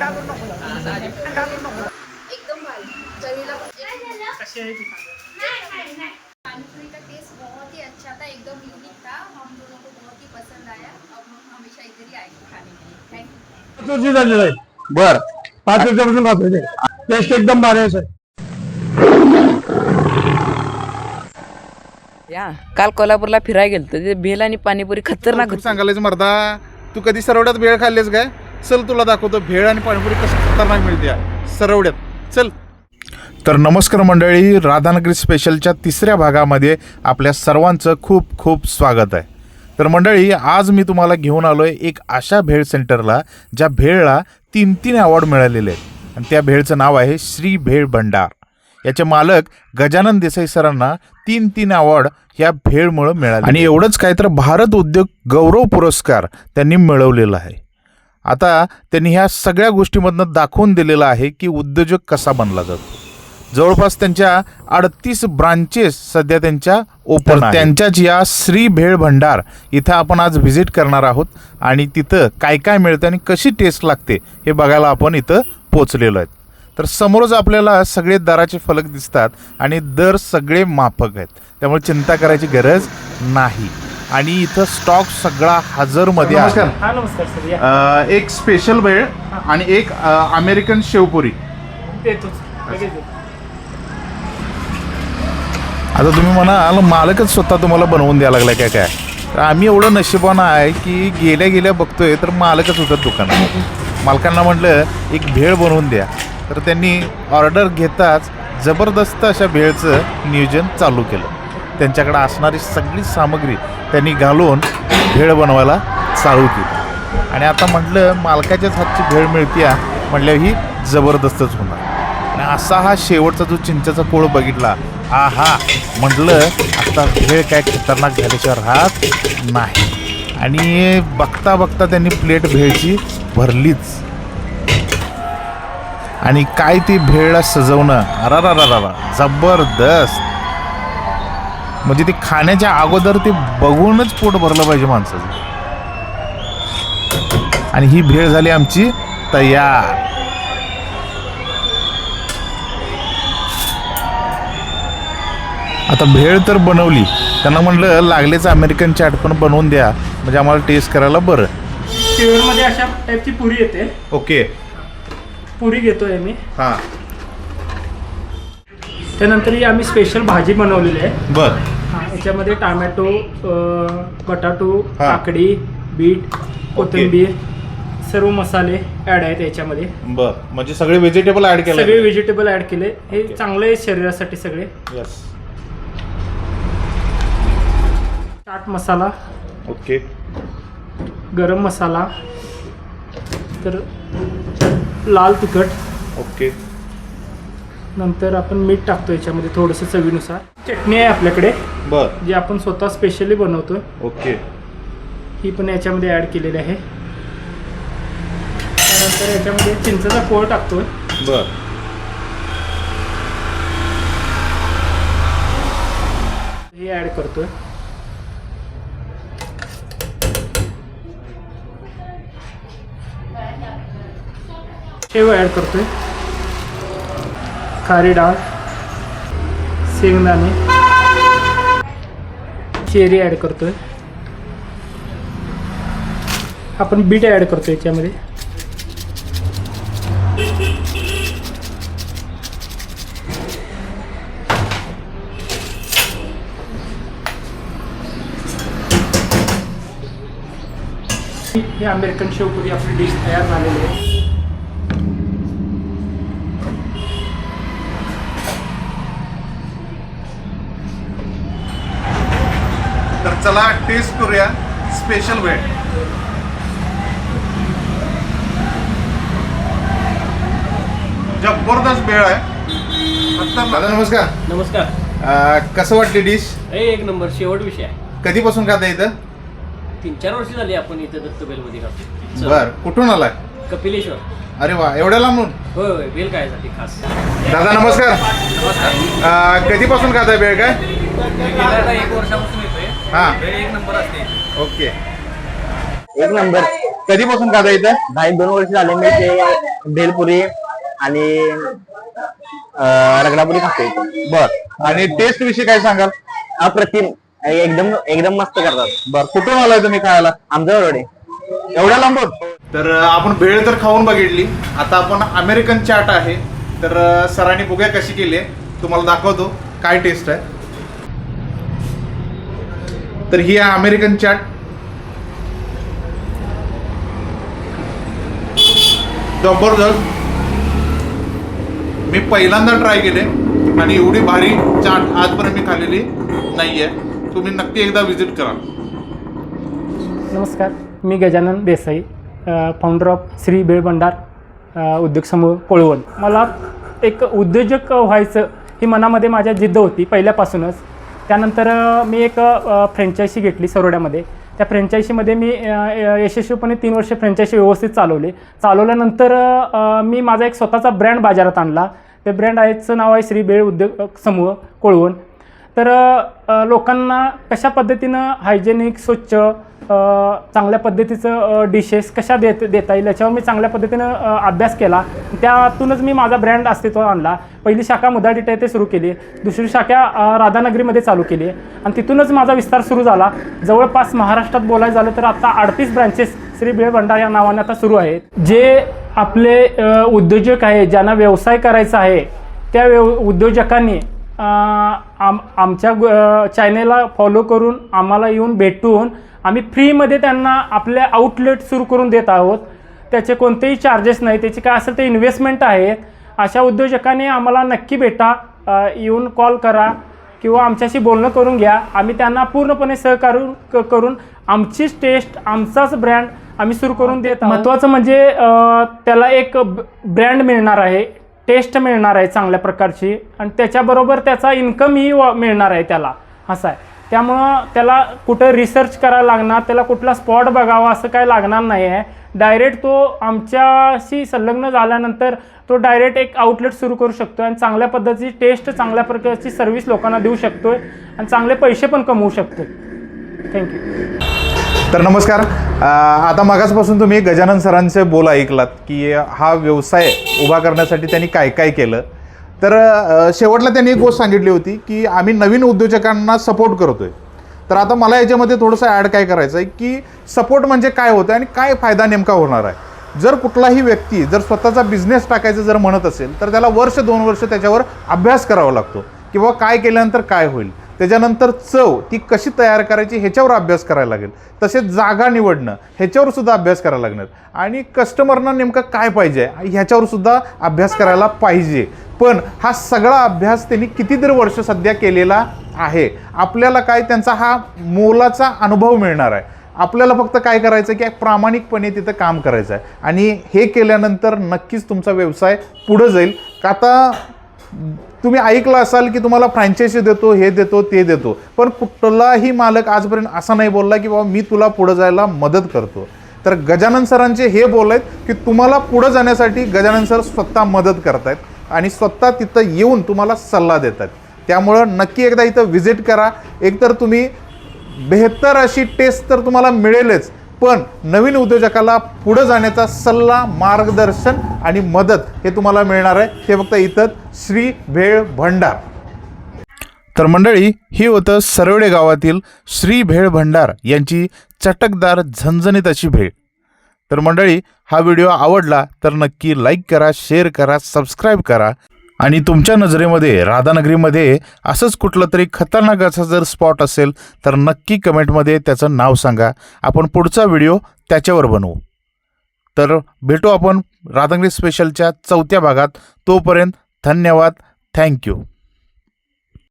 एकदम भारी. चवीला पानीपुरी का टेस्ट बहुत ही अच्छा था एकदम यूनिक था. हम दोनों को बहुत ही पसंद आया. अब हम हमेशा इधर ही आएंगे खाने के लिए. थैंक यू पाच वर्षी झालेलं आहे बर. पाच वर्षापासून खातोय ते टेस्ट एकदम भारी आहे सर या काल कोल्हापूरला फिरायला गेलतो. ते भेल आणि पाणीपुरी खतरनाक होती. सांगायलाच मर्दा. तू कधी सरवड्यात भेळ खाल्लीस काय? चल तुला दाखवतो भेळ आणि पाणीपुरी कसं खतरनाक मिळते सरवड्यात. चल. तर नमस्कार मंडळी राधानगरी स्पेशलच्या तिसऱ्या भागामध्ये आपल्या सर्वांचं खूप खूप स्वागत आहे. तर मंडळी आज मी तुम्हाला घेऊन आलो आहे एक अशा भेळ सेंटरला ज्या भेळला तीन तीन अवॉर्ड मिळालेले आहेत. आणि त्या भेळचं नाव आहे श्री भेळ भंडार. याचे मालक गजानन देसाई सरांना तीन तीन अवॉर्ड ह्या भेळमुळं मिळाले आणि एवढंच काय तर भारत उद्योग गौरव पुरस्कार त्यांनी मिळवलेला आहे. आता त्यांनी ह्या सगळ्या गोष्टीमधनं दाखवून दिलेलं आहे की उद्योजक कसा बनला जातो. जवळपास त्यांच्या अडतीस ब्रांचेस सध्या त्यांच्या ओपन त्यांच्याच या श्री भेळ भंडार इथं आपण आज व्हिजिट करणार आहोत आणि तिथं काय काय मिळतं आणि कशी टेस्ट लागते हे बघायला आपण इथं पोचलेलो आहेत. तर समोरच आपल्याला सगळे दराचे फलक दिसतात आणि दर सगळे माफक आहेत. त्यामुळे चिंता करायची गरज नाही. आणि इथं स्टॉक सगळा हजरमध्ये आहे. नमस्कार. सर या. एक स्पेशल भेळ आणि एक अमेरिकन शेवपुरी. देतोच. लगेच देतो. आता तुम्ही म्हणाल मालकच स्वतः तुम्हाला बनवून द्यायला लागलाय काय काय? तर आम्ही एवढं नशिबानं आहे की गेल्या गेल्या बघतोय तर मालकच होतात दुकानात. मालकांना म्हटलं एक भेळ बनवून द्या. तर त्यांनी ऑर्डर घेताच जबरदस्त अशा भेळचं नियोजन चालू केलं. त्यांच्याकडे असणारी सगळी सामग्री त्यांनी घालून भेळ बनवायला चालू केली. आणि आता म्हटलं मालकाच्याच हातची भेळ मिळते म्हटलं ही जबरदस्तच होणार. आणि असा हा शेवटचा जो चिंचेचा कोळ बघितला आ हा म्हटलं आता भेळ काय खतरनाक झाल्याशिवाय राहत नाही. आणि बघता बघता त्यांनी प्लेट भेळची भरलीच. आणि काय ती भेळला सजवणं? अरारारारा जबरदस्त. म्हणजे ती खाण्याच्या अगोदर ते बघूनच पोट भरलं पाहिजे माणसाचं. आणि ही भेळ झाली आमची तयार. आता भेळ तर बनवली. त्यांना म्हटलं लागलेच अमेरिकन चाट पण बनवून द्या. म्हणजे आम्हाला टेस्ट करायला बरं. मध्ये अशा टाईपची पुरी येते. ओके. पुरी घेतोय मी. हां. त्यानंतर ही आम्ही स्पेशल भाजी बनवलेली आहे. बर. हा, याच्यामध्ये टॅमॅटो अ, बटाटो हा. काकडी बीट कोथिंबीर सर्व मसाले ॲड आहेत याच्यामध्ये. बर. म्हणजे सगळे व्हेजिटेबल ऍड सगळे केले व्हेजिटेबल ॲड केले. हे. चांगले आहे शरीरासाठी सगळे. यस चाट मसाला. ओके. गरम मसाला. तर लाल तिखट. ओके. नंतर आपण मीठ टाकतो याच्यामध्ये थोडंसं चवीनुसार. चटणी आहे आपल्याकडे. बर. जी आपण स्वतः स्पेशली बनवतो ओके. ही पण याच्यामध्ये ॲड केलेली आहे. त्यानंतर याच्यामध्ये चिंचेचा कोळ टाकतोय. बर. हे ॲड करतोय. शेव ॲड करतोय. खारी डाळ शेंगदाणे चेरी ॲड करतोय. आपण बीट ॲड करतो याच्यामध्ये. ही अमेरिकन शेवपुरी आपली डिश तयार झालेली आहे. चला टेस्ट करूया. स्पेशल वेळ. जबरदस्त वेळ आहे. दादा नमस्कार. नमस्कार. अं, कसं वाटली डिश हे एक नंबर शेवट विषय आहे. कधीपासून खाता इथं? तीन चार वर्ष झाली आपण इथं दत्तबेलमध्ये खातो बर कुठून आलाय? कपिलेश्वर. अरे वा एवढ्या लांबून? होय होय बेल खायसाठी खास. दादा नमस्कार. नमस्कार. अं, कधीपासून खाताय वेळ काय? गेल्या आता एक वर्षापासून हा. वेळ एक नंबर असते. ओके. एक नंबर. कधीपासून खाता इथं? दहा एक दोन वर्ष झाले मी ते भेलपुरी आणि अं, रगडापुरी खातो इथे. बर. आणि टेस्ट विषयी काय सांगाल? अप्रतिम. एकदम एकदम मस्त करतात. बर. कुठून आलाय तुम्ही खायला? आमच्या बरोबर एवढ्या लांबून? तर अं, आपण भेळ तर खाऊन बघितली. आता आपण अमेरिकन चाट आहे. तर अं, सरांनी बघूया कशी केली आहे. तुम्हाला दाखवतो. काय टेस्ट आहे. तर ही आहे अमेरिकन चाट जबरदस्त. मी पहिल्यांदा ट्राय केले आणि एवढी भारी चाट आजपर्यंत मी खाल्लेली नाहीये. तुम्ही नक्की एकदा व्हिजिट करा. नमस्कार मी गजानन देसाई फाउंडर ऑफ श्री बेळ भंडार उद्योग समूह कोळवण. मला एक उद्योजक व्हायचं ही मनामध्ये माझ्या जिद्द होती पहिल्यापासूनच. त्यानंतर मी एक फ्रँचायसी घेतली सरोड्यामध्ये. त्या फ्रँचायसीमध्ये मी यशस्वीपणे तीन वर्ष फ्रँचायसी व्यवस्थित चालवली. चालवल्यानंतर मी माझा एक स्वतःचा ब्रँड बाजारात आणला. ते ब्रँड आहेचं नाव आहे श्री बेळ उद्योग समूह कोळवण. तर लोकांना कशा पद्धतीनं हायजेनिक स्वच्छ चांगल्या पद्धतीचं डिशेस कशा देत देता येईल याच्यावर मी चांगल्या पद्धतीनं अभ्यास केला. त्यातूनच मी माझा ब्रँड अस्तित्वात आणला. पहिली शाखा मुदाडीटा येथे सुरू केली. दुसरी शाखा राधानगरीमध्ये चालू केली. आणि तिथूनच माझा विस्तार सुरू झाला. जवळपास महाराष्ट्रात बोलायचं झालं तर आता अडतीस ब्रँचेस श्री बेळ भंडार या नावाने आता सुरू आहेत. जे आपले उद्योजक आहे ज्यांना व्यवसाय करायचा आहे त्या व्यव उद्योजकांनी आम आमच्या ग- चॅनेलला फॉलो करून आम्हाला येऊन भेटून आम्ही फ्रीमध्ये त्यांना आपले आउटलेट सुरू करून देत आहोत. त्याचे कोणतेही चार्जेस नाही. त्याचे काय असेल ते इन्व्हेस्टमेंट आहेत. अशा उद्योजकांनी आम्हाला नक्की भेटा. येऊन कॉल करा किंवा आमच्याशी बोलणं करून घ्या. आम्ही त्यांना पूर्णपणे सहकार क- करून आमचीच टेस्ट आमचाच ब्रँड आम्ही सुरू करून देत महत्त्वाचं म्हणजे त्याला एक ब्रँड मिळणार आहे. टेस्ट मिळणार आहे चांगल्या प्रकारची आणि त्याच्याबरोबर त्याचा इन्कमही व- मिळणार आहे त्याला. असं आहे. त्यामुळं त्याला कुठं रिसर्च करायला लागणार त्याला कुठला स्पॉट बघावा असं काय लागणार नाही आहे. डायरेक्ट तो आमच्याशी संलग्न झाल्यानंतर तो डायरेक्ट एक आउटलेट सुरू करू शकतो आणि चांगल्या पद्धतीची टेस्ट चांगल्या प्रकारची सर्व्हिस लोकांना देऊ शकतोय आणि चांगले पैसे पण कमवू शकतो थँक्यू. तर नमस्कार. आता मागासपासून तुम्ही गजानन सरांचे बोल ऐकलात की हा व्यवसाय उभा करण्यासाठी त्यांनी काय काय केलं? तर शेवटला त्यांनी एक गोष्ट सांगितली होती की आम्ही नवीन उद्योजकांना सपोर्ट करतोय. तर आता मला याच्यामध्ये थोडंसं ॲड काय करायचं आहे की सपोर्ट म्हणजे काय होतं आणि काय फायदा नेमका होणार आहे? जर कुठलाही व्यक्ती जर स्वतःचा बिझनेस टाकायचं जर म्हणत असेल तर त्याला वर्ष दोन वर्ष त्याच्यावर अभ्यास करावा लागतो. किंवा काय केल्यानंतर काय होईल? त्याच्यानंतर चव ती कशी तयार करायची ह्याच्यावर अभ्यास करायला लागेल. तसेच जागा निवडणं ह्याच्यावर सुद्धा अभ्यास करायला लागणार. आणि कस्टमरना नेमकं काय पाहिजे ह्याच्यावर सुद्धा अभ्यास करायला पाहिजे. पण हा सगळा अभ्यास त्यांनी कितीतरी वर्ष सध्या केलेला आहे. आपल्याला काय त्यांचा हा मोलाचा अनुभव मिळणार आहे. आपल्याला फक्त काय करायचं की प्रामाणिकपणे तिथं काम करायचं आहे आणि हे केल्यानंतर नक्कीच तुमचा व्यवसाय पुढं जाईल. का आता तुम्ही ऐकलं असाल की तुम्हाला फ्रँचायसी देतो हे देतो ते देतो. पण कुठलाही मालक आजपर्यंत असा नाही बोलला की बाबा मी तुला पुढं जायला मदत करतो. तर गजानन सरांचे हे बोल आहेत की तुम्हाला पुढं जाण्यासाठी गजानन सर स्वतः मदत करतायत आणि स्वतः तिथं येऊन तुम्हाला सल्ला देतात त्यामुळं नक्की एकदा इथं व्हिजिट करा. एकतर तुम्ही बेहतर अशी टेस्ट तर तुम्हाला मिळेलच पण नवीन उद्योजकाला पुढं जाण्याचा सल्ला मार्गदर्शन आणि मदत हे तुम्हाला मिळणार आहे. हे फक्त इथं श्री भेळ भंडार. तर मंडळी ही होतं सरवडे गावातील श्री भेळ भंडार यांची चटकदार झणझणीत अशी भेळ. तर मंडळी हा व्हिडिओ आवडला तर नक्की लाईक करा शेअर करा सबस्क्राईब करा. आणि तुमच्या नजरेमध्ये राधानगरीमध्ये असंच कुठलं तरी खतरनाक असं जर स्पॉट असेल तर नक्की कमेंटमध्ये त्याचं नाव सांगा. आपण पुढचा व्हिडिओ त्याच्यावर बनवू. तर भेटू आपण राधानगरी स्पेशलच्या चौथ्या भागात. तोपर्यंत धन्यवाद. थँक्यू